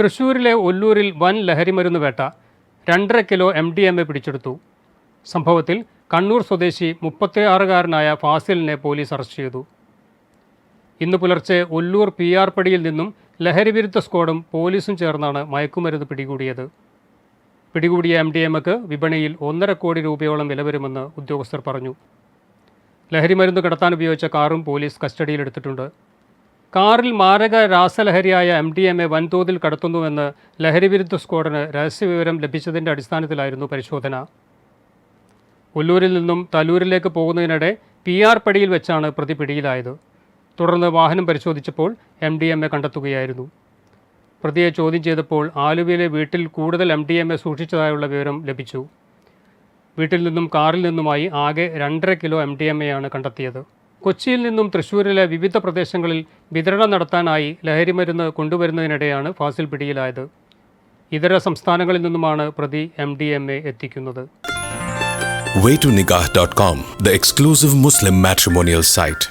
തൃശൂരിലെ ഒല്ലൂരിൽ വൻ ലഹരിമരുന്ന് വേട്ട രണ്ടര kilo M D M A പിടിച്ചെടുത്തു. സംഭവത്തിൽ കണ്ണൂർ സ്വദേശി മുപ്പത്തിയാറുകാരനായ ഫാസിലിനെ പോലീസ് അറസ്റ്റ് ചെയ്തു. ഇന്ന് പുലർച്ചെ ഒല്ലൂർ പി ആർ പടിയിൽ നിന്നും ലഹരിവിരുദ്ധ സ്ക്വാഡും പോലീസും ചേർന്നാണ് മയക്കുമരുന്ന് പിടികൂടിയത്. പിടികൂടിയ എം ഡി എമ്മക്ക് വിപണിയിൽ ഒന്നര കോടി രൂപയോളം വില വരുമെന്ന് ഉദ്യോഗസ്ഥർ പറഞ്ഞു. ലഹരിമരുന്ന് കടത്താൻ ഉപയോഗിച്ച കാറും പോലീസ് കസ്റ്റഡിയിലെടുത്തിട്ടുണ്ട്. കാറിൽ മാരക രാസലഹരിയായ എം ഡി എം എ വൻതോതിൽ കടത്തുന്നുവെന്ന് ലഹരിവിരുദ്ധ സ്ക്വാഡിന് രഹസ്യവിവരം ലഭിച്ചതിന്റെ അടിസ്ഥാനത്തിലായിരുന്നു പരിശോധന. ഉല്ലൂരിൽ നിന്നും തലൂരിലേക്ക് പോകുന്നതിനിടെ പി ആർ പടിയിൽ വെച്ചാണ് പ്രതി പിടിയിലായത്. തുടർന്ന് വാഹനം പരിശോധിച്ചപ്പോൾ എം ഡി എം എ കണ്ടെത്തുകയായിരുന്നു. പ്രതിയെ ചോദ്യം ചെയ്തപ്പോൾ ആലുവയിലെ വീട്ടിൽ കൂടുതൽ എം ഡി എം എ സൂക്ഷിച്ചതായുള്ള വിവരം ലഭിച്ചു. വീട്ടിൽ നിന്നും കാറിൽ നിന്നുമായി ആകെ രണ്ടര കിലോ എം ഡി എം എയാണ് കണ്ടെത്തിയത്. കൊച്ചിയിൽ നിന്നും തൃശ്ശൂരിലെ വിവിധ പ്രദേശങ്ങളിൽ വിതരണം നടത്താനായി ലഹരിമരുന്ന് കൊണ്ടുവരുന്നതിനിടെയാണ് ഫാസിൽ പിടിയിലായത് ഇതര സംസ്ഥാനങ്ങളിൽ നിന്നുമാണ് പ്രതി എം ഡി എം എ എത്തിക്കുന്നത് the exclusive Muslim matrimonial site.